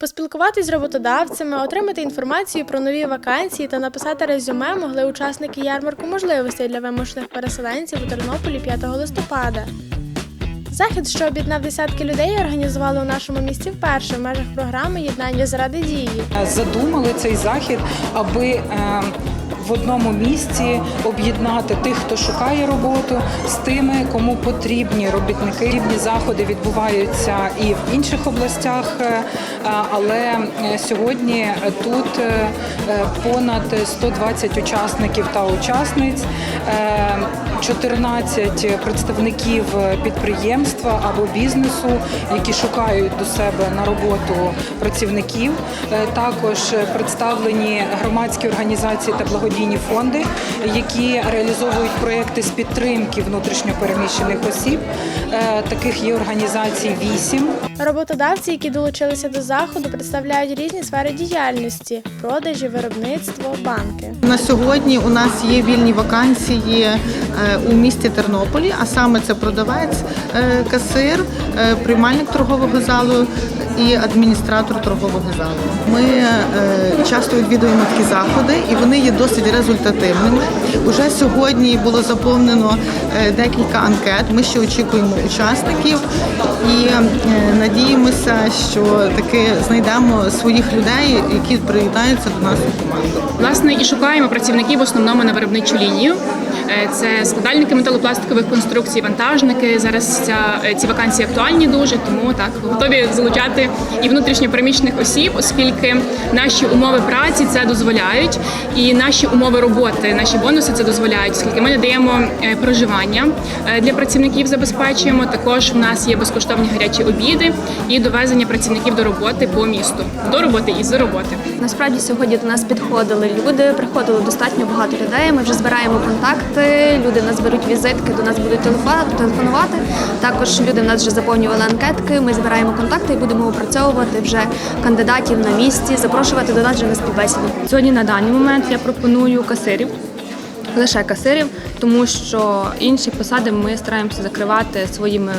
Поспілкуватись з роботодавцями, отримати інформацію про нові вакансії та написати резюме могли учасники ярмарку можливостей для вимушених переселенців у Тернополі 5 листопада. Захід, що об'єднав десятки людей, організували у нашому місті вперше в межах програми Єднання заради дії. задумали цей захід, аби е, в одному місці об'єднати тих, хто шукає роботу, з тими, кому потрібні робітники. Рівні заходи відбуваються і в інших областях, е, але е, сьогодні тут е, понад 120 учасників та учасниць, е, 14 представників підприємства або бізнесу, які шукають до себе на роботу працівників. Також представлені громадські організації та благодійні фонди, які реалізовують проекти з підтримки внутрішньопереміщених осіб. Е, Таких є організацій вісім. Роботодавці, які долучилися до заходу, представляють різні сфери діяльності: продажі, виробництво, банки. На сьогодні у нас є вільні вакансії е, у місті Тернополі, а саме це продавець, е, касир, е, приймальник торгового залу і адміністратор торгового залу. Ми часто відвідуємо такі заходи, і вони є досить результативними. Уже сьогодні було заповнено декілька анкет. Ми ще очікуємо учасників і е, надіємося, що таки знайдемо своїх людей, які приєднаються до нас у команду. Власне, і шукаємо працівників в основному на виробничу лінію. Е, Це складальники металопластикових конструкцій, вантажники. Зараз ця, е, ці вакансії актуальні дуже, тому так готові залучати і внутрішньопереміщених осіб, оскільки наші умови праці це дозволяють, і наші умови роботи, наші бонуси це дозволяють, оскільки ми надаємо е, проживання для працівників, забезпечуємо. Також в нас є безкоштовні гарячі обіди і довезення працівників до роботи по місту, до роботи і з роботи. Насправді сьогодні до нас підходили люди, приходило достатньо багато людей. Ми вже збираємо контакти. Люди нас беруть візитки, до нас будуть телефонувати. Також люди в нас вже заповнювали анкетки. Ми збираємо контакти і будемо опрацьовувати вже кандидатів на місці, запрошувати до нас вже на співбесіду. Сьогодні на даний момент я пропоную касирів, лише касирів, тому що інші посади ми стараємося закривати своїм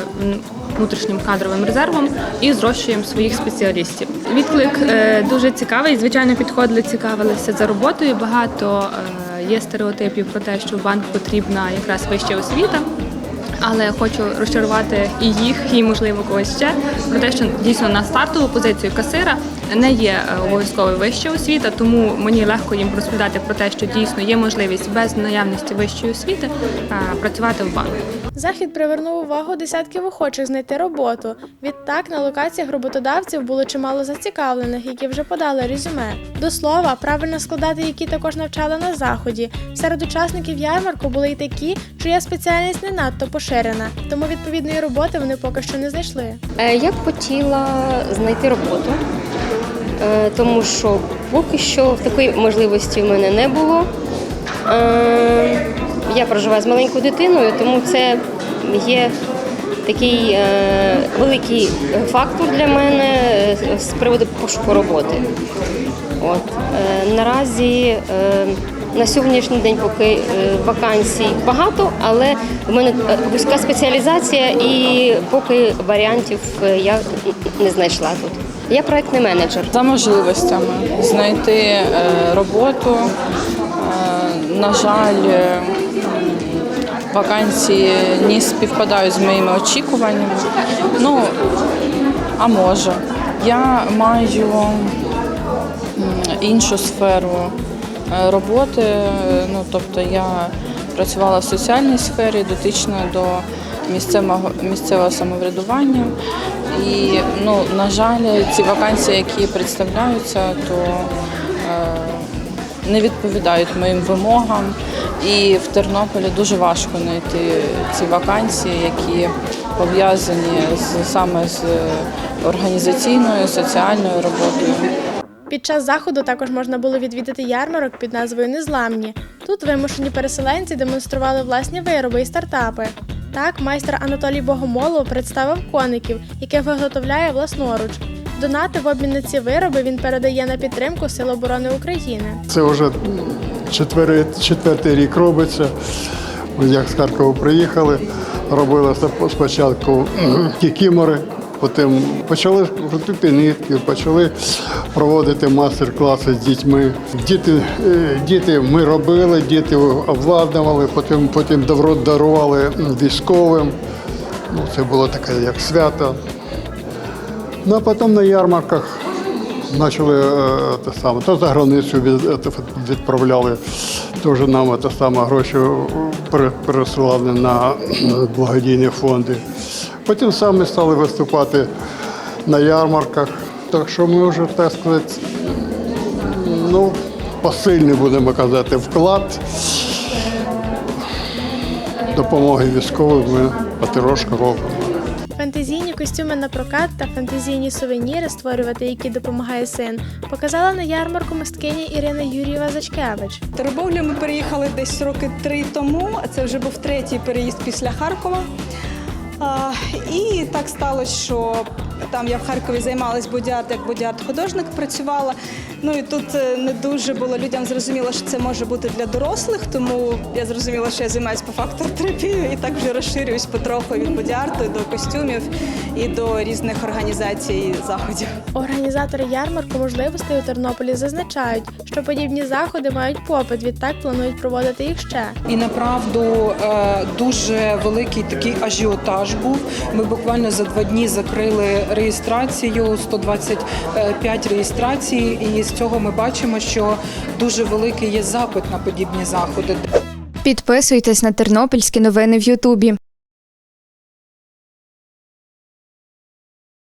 внутрішнім кадровим резервом і зрощуємо своїх спеціалістів. Відклик е, дуже цікавий. Звичайно, підходили, цікавилися за роботою. Багато е, є стереотипів про те, що в банк потрібна якраз вища освіта. Але хочу розчарувати і їх, і можливо когось ще про те, що дійсно на стартову позицію касира не є е, обов'язково вища освіта, тому мені легко їм розповідати про те, що дійсно є можливість без наявності вищої освіти е, працювати в банку. Захід привернув увагу десятків охочих знайти роботу. Відтак на локаціях роботодавців було чимало зацікавлених, які вже подали резюме. До слова, правильно складати, які також навчали на заході. Серед учасників ярмарку були й такі, чия спеціальність не надто поширена, тому відповідної роботи вони поки що не знайшли. Е, Я б хотіла знайти роботу, тому що поки що такої можливості в мене не було. Е, Я проживаю з маленькою дитиною, тому це є такий е, великий фактор для мене е, з приводу пошуку роботи. От. Е, Наразі е, на сьогоднішній день поки е, вакансій багато, але в мене е, вузька спеціалізація і поки варіантів е, я не знайшла тут. Я проектний менеджер. За можливостями знайти е, роботу. Е, На жаль, е, вакансії не співпадають з моїми очікуваннями. Ну, а може. Я маю іншу сферу роботи. Ну, тобто я працювала в соціальній сфері, дотична до місцевого, місцевого самоврядування. І, ну, на жаль, ці вакансії, які представляються, то е, не відповідають моїм вимогам. І в Тернополі дуже важко знайти ці вакансії, які пов'язані з, саме з організаційною, соціальною роботою. Під час заходу також можна було відвідати ярмарок під назвою Незламні. Тут вимушені переселенці демонстрували власні вироби і стартапи. Так, майстер Анатолій Богомолов представив коників, яких виготовляє власноруч. Донати в обмін на ці вироби він передає на підтримку Сил оборони України. Це вже четвертий, четвертий рік робиться. Як з Харкова приїхали, робили спочатку кікімори, Потім почали крутити нитки, почали проводити мастер-класи з дітьми. Діти, е, діти ми робили, діти обладнували, потім, потім дарували військовим. Ну, це було таке як свято. Ну, а потім на ярмарках почали е, те саме, то за границю е, відправляли. Теж нам те саме гроші пересилали на благодійні фонди. Потім самі стали виступати на ярмарках. Так що ми вже, так сказати, ну, посильний, будемо казати, вклад допомоги військовим ми потрошку робимо. Фантазійні костюми на прокат та фантазійні сувеніри, створювати які допомагає син, показала на ярмарку мисткиня Ірина Юрієва Зачкевич. Теребовлю ми переїхали десь роки три тому. а Це вже був третій переїзд після Харкова. І так сталося, що там я в Харкові займалась будіат, як будіат-художник працювала. Ну і тут е, не дуже було людям зрозуміло, що це може бути для дорослих, тому я зрозуміла, що я займаюся по факту терапією і так вже розширююсь потроху від будіарту до костюмів і до різних організацій і заходів. Організатори ярмарку можливостей у Тернополі зазначають, що подібні заходи мають попит, відтак планують проводити їх ще. І направду е, дуже великий такий ажіотаж був. Ми буквально за два дні закрили реєстрацію, 125 реєстрацій, і з цього ми бачимо, що дуже великий є запит на подібні заходи. Підписуйтесь на тернопільські новини в Ютубі.